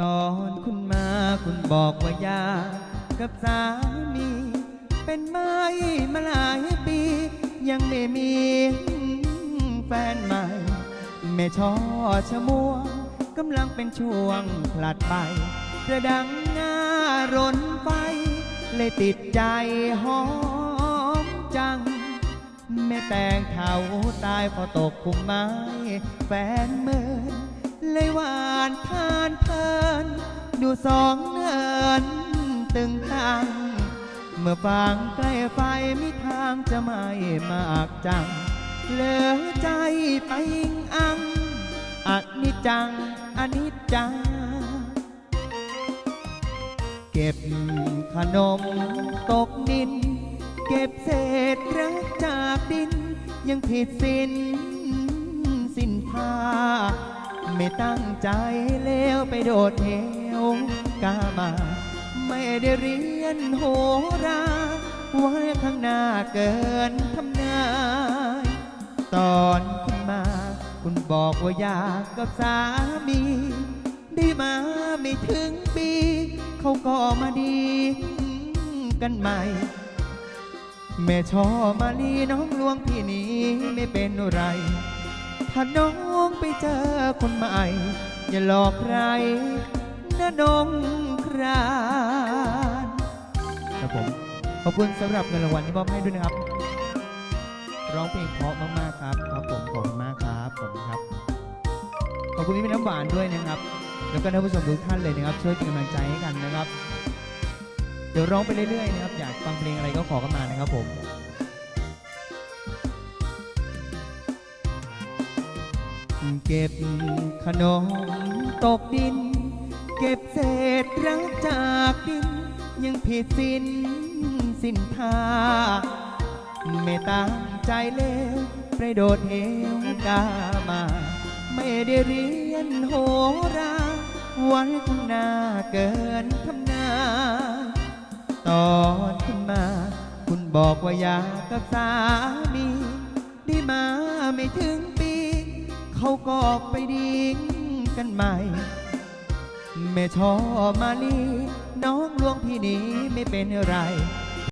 ตอนคุณมาคุณบอกว่าอยากกับสามี เป็นไม้มาหลายปี ยังไม่มีแฟนใหม่ แม่ช่อชะม่วงกำลังเป็นช่วงผลัดไปกระดังหน้ารนไฟเลยติดใจหอมจัง แม่แต่งเท้าตายพอตกคุมไม้ แฟนเมินเลยหวานทานพลิน ดูสองเนินตึงตัง เมื่อฟางใกล้ไฟมิทางจะไม่มากจัง เหลือใจไปอิงอังอนิจจังอันิจจัง เก็บขนมตกดิน เก็บเศษรักจากดิน ยังผิดสินสินทา ไม่ตั้งใจเลวไปโดดเหวกามา ไม่ได้เรียนโหราไว้ข้างหน้าเกินทำนายตอนคุณมา คุณบอกว่าอยากกับสามี ได้มาไม่ถึงปี เขาก็มาดีกันใหม่ แม่ชอมาลีน้องลวงพี่นี้ไม่เป็นไร ถ้าน้องไปเจอคนใหม่ อย่าหลอกใครนะน้องครานครับผม ขอบคุณสำหรับเงินรางวัลที่มอบให้ด้วยนะครับ ร้องเพลงเพราะมากๆครับ ครับผมขอบคุณมากครับผมครับ ขอบคุณพี่เป็นน้ำหวานด้วยนะครับ แล้วก็ท่านผู้ชมทุกท่านเลยนะครับ ช่วยเป็นกำลังใจให้กันนะครับ เดี๋ยวร้องไปเรื่อยๆนะครับ อยากฟังเพลงอะไรก็ขอกันมานะครับผม เก็บขนมตกดิน เก็บเศษรักจากดิน ยังผิดสินสินทาไม่ตั้งใจเลวไปโดดเหวกามา ไม่ได้เรียนโหราวันข้างหน้าเกินทำนาตอนคุณมา คุณบอกว่าอยากกับสามีได้มาไม่ถึงปี เขาก็ไปดิ้งกันใหม่ แม่ชอมาลีน้องลวงพี่นี้ไม่เป็นไร